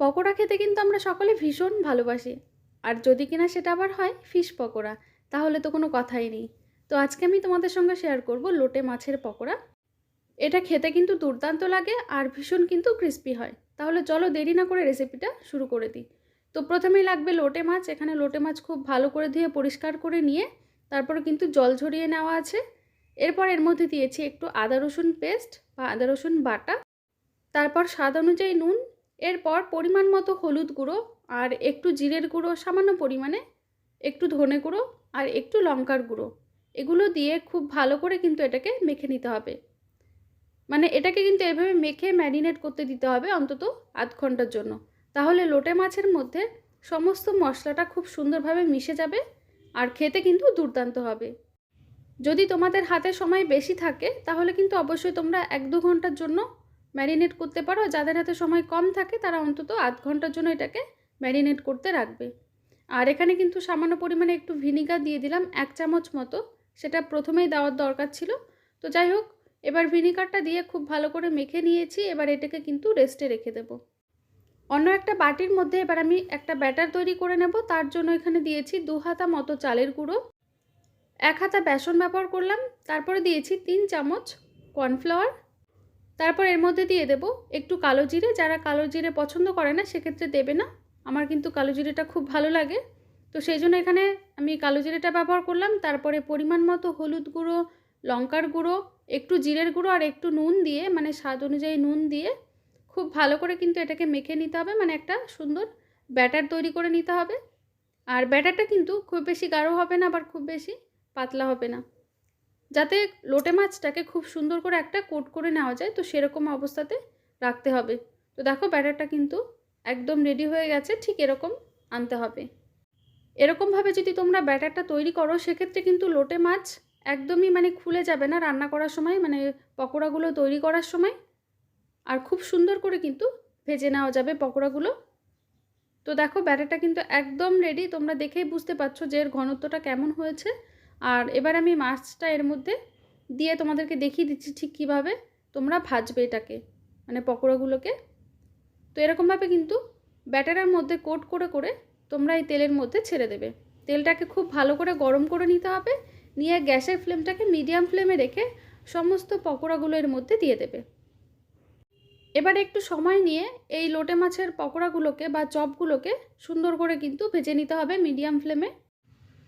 পকোড়া খেতে কিন্তু আমরা সকলে ভীষণ ভালোবাসি। আর যদি কিনা সেটা আবার হয় ফিশ পকোড়া, তাহলে তো কোনো কথাই নেই। তো আজকে আমি তোমাদের সঙ্গে শেয়ার করব লোটে মাছের পকোড়া। এটা খেতে কিন্তু দুর্দান্ত লাগে আর ভীষণ কিন্তু ক্রিস্পি হয়। তাহলে চলো দেরি না করে রেসিপিটা শুরু করে দিই। তো প্রথমেই লাগবে লোটে মাছ। এখানে লোটে মাছ খুব ভালো করে ধুয়ে পরিষ্কার করে নিয়ে তারপর কিন্তু জল ঝরিয়ে নেওয়া আছে। এরপর এর মধ্যে দিয়েছি একটু আদা রসুন পেস্ট বা আদা রসুন বাটা। তারপর স্বাদ অনুযায়ী নুন এরপর পরিমাণ মতো হলুদ গুঁড়ো আর একটু জিরের গুঁড়ো, সামান্য পরিমাণে একটু ধনে গুঁড়ো আর একটু লঙ্কার গুঁড়ো। এগুলো দিয়ে খুব ভালো করে কিন্তু এটাকে মেখে নিতে হবে। মানে এটাকে কিন্তু এভাবে মেখে ম্যারিনেট করতে দিতে হবে অন্তত আধ ঘণ্টার জন্য। তাহলে লোটে মাছের মধ্যে সমস্ত মশলাটা খুব সুন্দরভাবে মিশে যাবে আর খেতে কিন্তু দুর্দান্ত হবে। যদি তোমাদের হাতে সময় বেশি থাকে, তাহলে কিন্তু অবশ্যই তোমরা এক দু ঘণ্টার জন্য ম্যারিনেট করতে পারো। যাদের হাতে সময় কম থাকে, তারা অন্তত আধ ঘণ্টার জন্য এটাকে ম্যারিনেট করতে রাখবে। আর এখানে কিন্তু সামান্য পরিমাণে একটু ভিনিগার দিয়ে দিলাম, এক চামচ মতো। সেটা প্রথমেই দেওয়ার দরকার ছিল। তো যাই হোক, এবার ভিনিগারটা দিয়ে খুব ভালো করে মেখে নিয়েছি। এবার এটাকে কিন্তু রেস্টে রেখে দেব। অন্য একটা বাটির মধ্যে এবার আমি একটা ব্যাটার তৈরি করে নেব। তার জন্য এখানে দিয়েছি দু হাতা মতো চালের গুঁড়ো। এক হাতা বেসন ব্যবহার করলাম। তারপরে দিয়েছি তিন চামচ কর্নফ্লাওয়ার। তারপর এর মধ্যে দিয়ে দেব একটু কালো জিরে। যারা কালো জিরে পছন্দ করে না, সেক্ষেত্রে দেবে না। আমার কিন্তু কালো জিরেটা খুব ভালো লাগে। তো সেই জন্য এখানে আমি কালো জিরেটা ব্যবহার করলাম। তারপরে পরিমাণ মতো হলুদ গুঁড়ো, লঙ্কার গুঁড়ো, একটু জিরের গুঁড়ো আর একটু নুন দিয়ে মানে স্বাদ অনুযায়ী নুন দিয়ে খুব ভালো করে কিন্তু এটাকে মেখে নিতে হবে। মানে একটা সুন্দর ব্যাটার তৈরি করে নিতে হবে। আর ব্যাটারটা কিন্তু খুব বেশি গাঢ় হবে না, আবার খুব বেশি পাতলা হবে না। যাতে লোটে মাছটাকে খুব সুন্দর করে একটা কোট করে নেওয়া যায়, তো সেরকম অবস্থাতে রাখতে হবে। তো দেখো ব্যাটারটা কিন্তু একদম রেডি হয়ে গেছে, ঠিক এরকম আনতে হবে। এরকমভাবে যদি তোমরা ব্যাটারটা তৈরি করো, সেক্ষেত্রে কিন্তু লোটে মাছ একদমই মানে খুলে যাবে না রান্না করার সময় মানে পকোড়াগুলো তৈরি করার সময়। আর খুব সুন্দর করে কিন্তু ভেজে নেওয়া যাবে পকোড়াগুলো। তো দেখো ব্যাটারটা কিন্তু একদম রেডি তোমরা দেখেই বুঝতে পারছ যে এর ঘনত্বটা কেমন হয়েছে। আর এবার আমি মাছটা এর মধ্যে দিয়ে তোমাদেরকে দেখিয়ে দিচ্ছি ঠিক কীভাবে তোমরা ভাজবে এটাকে মানে পকোড়াগুলোকে। তো এরকমভাবে কিন্তু ব্যাটারের মধ্যে কোট করে করে তোমরা এই তেলের মধ্যে ছেড়ে দেবে। তেলটাকে খুব ভালো করে গরম করে নিতে হবে, নিয়ে গ্যাসের ফ্লেমটাকে মিডিয়াম ফ্লেমে রেখে সমস্ত পকোড়াগুলো এর মধ্যে দিয়ে দেবে। এবার একটু সময় নিয়ে এই লোটে মাছের পকোড়াগুলোকে বা চপগুলোকে সুন্দর করে কিন্তু ভেজে নিতে হবে মিডিয়াম ফ্লেমে।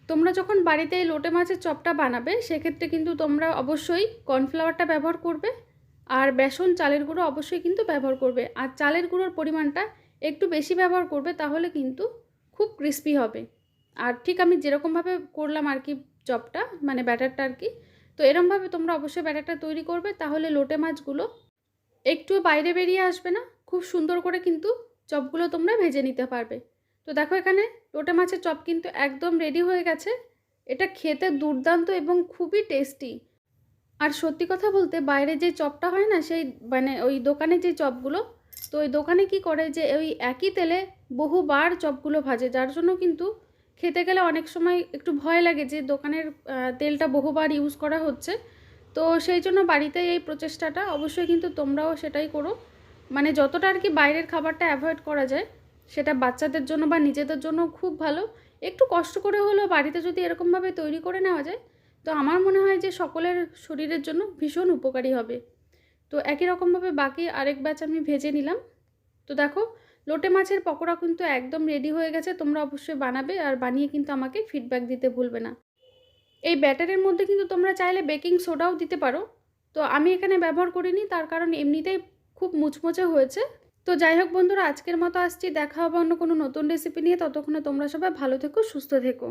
তোমরা যখন বাড়িতে এই লোটে মাছের চপটা বানাবে, সেক্ষেত্রে কিন্তু তোমরা অবশ্যই কর্নফ্লাওয়ারটা ব্যবহার করবে আর বেসন, চালের গুঁড়ো অবশ্যই কিন্তু ব্যবহার করবে। আর চালের গুঁড়োর পরিমাণটা একটু বেশি ব্যবহার করবে, তাহলে কিন্তু খুব ক্রিস্পি হবে। আর ঠিক আমি যেরকমভাবে করলাম আর কি চপটা মানে ব্যাটারটা আর কি, তো এরমভাবে তোমরা অবশ্যই ব্যাটারটা তৈরি করবে, তাহলে লোটে মাছগুলো একটু বাইরে বেরিয়ে আসবে না, খুব সুন্দর করে কিন্তু চপগুলো তোমরা ভেজে নিতে পারবে। তো দেখো এখানে লোটে মাছের চপ কিন্তু একদম রেডি হয়ে গেছে। এটা খেতে দুর্দান্ত এবং খুবই টেস্টি আর সত্যি কথা বলতে বাইরে যে চপটা হয় না, সেই মানে ওই দোকানে যে চপগুলো, তো ওই দোকানে কি করে যে ওই একই তেলে বহুবার চপগুলো ভাজে, যার জন্য কিন্তু খেতে গেলে অনেক সময় একটু ভয় লাগে যে দোকানের তেলটা বহুবার ইউজ করা হচ্ছে। তো সেই জন্য বাড়িতে এই প্রচেষ্টাটা অবশ্যই কিন্তু তোমরাও সেটাই করো। মানে যতটা আর কি বাইরের খাবারটা অ্যাভয়েড করা যায় সেটা বাচ্চাদের জন্য বা নিজেদের জন্য খুব ভালো। একটু কষ্ট করে হলেও বাড়িতে যদি এরকমভাবে তৈরি করে নেওয়া যায়, তো আমার মনে হয় যে সকলের শরীরের জন্য ভীষণ উপকারী হবে। তো একই রকমভাবে বাকি আরেক ব্যাচ আমি ভেজে নিলাম। তো দেখো, লোটে মাছের পকোড়া কিন্তু একদম রেডি হয়ে গেছে, তোমরা অবশ্যই বানাবে আর বানিয়ে কিন্তু আমাকে ফিডব্যাক দিতে ভুলবে না। এই ব্যাটারের মধ্যে কিন্তু তোমরা চাইলে বেকিং সোডাও দিতে পারো। তো আমি এখানে ব্যবহার করিনি, তার কারণ এমনিতেই খুব মুচমুচে হয়েছে। তো যাই হোক বন্ধুরা, আজকের মতো আসছি। দেখা হবে অন্য কোনো নতুন রেসিপি নিয়ে। ততক্ষণে তোমরা সবাই ভালো থেকো, সুস্থ থেকো।